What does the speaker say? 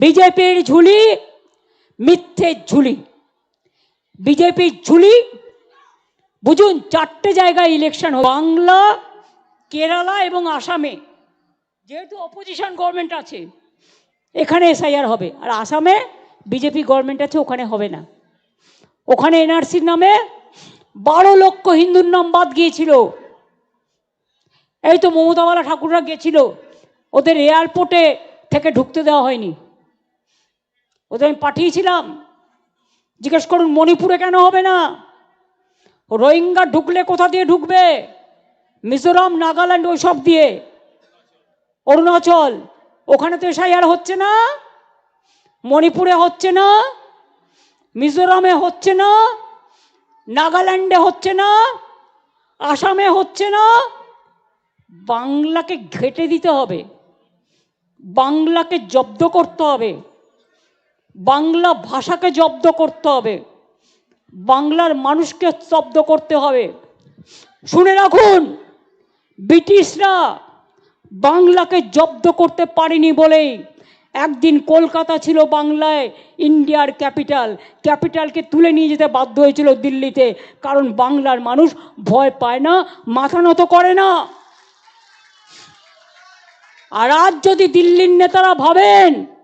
বিজেপির ঝুলি, মিথ্যে ঝুলি। বিজেপির ঝুলি, বুঝুন, চারটে জায়গায় ইলেকশন বাংলা, কেরালা এবং আসামে, যেহেতু অপোজিশন গভর্নমেন্ট আছে, এখানে এসআইআর হবে। আর আসামে বিজেপি গভর্নমেন্ট আছে, ওখানে হবে না। ওখানে এনআরসির নামে বারো লক্ষ হিন্দুর নাম বাদ গিয়েছিল। এই তো মমতাওয়ালা ঠাকুররা গেছিল। ওদের এয়ারপোর্টে থেকে ঢুকতে দেওয়া হয়নি। ওদের আমি পাঠিয়েছিলাম। জিজ্ঞেস করুন, মণিপুরে কেন হবে না? রোহিঙ্গা ঢুকলে কোথা দিয়ে ঢুকবে? মিজোরাম, নাগাল্যান্ড, ওইসব দিয়ে। অরুণাচল, ওখানে তো এসআইআর হচ্ছে না? মণিপুরে হচ্ছে না? মিজোরামে হচ্ছে না? নাগাল্যান্ডে হচ্ছে না? আসামে হচ্ছে না? বাংলাকে ঘেটে দিতে হবে। বাংলাকে জব্দ করতে হবে। বাংলা ভাষাকে জব্দ করতে হবে। বাংলার মানুষকে স্তব্ধ করতে হবে। শুনে রাখুন, ব্রিটিশরা বাংলাকে জব্দ করতে পারেনি বলেই একদিন কলকাতা ছিল বাংলায়, ইন্ডিয়ার ক্যাপিটাল। ক্যাপিটালকে তুলে নিয়ে যেতে বাধ্য হয়েছিল দিল্লিতে, কারণ বাংলার মানুষ ভয় পায় না, মাথা নত করে না। আর আজ যদি দিল্লির নেতারা ভাবেন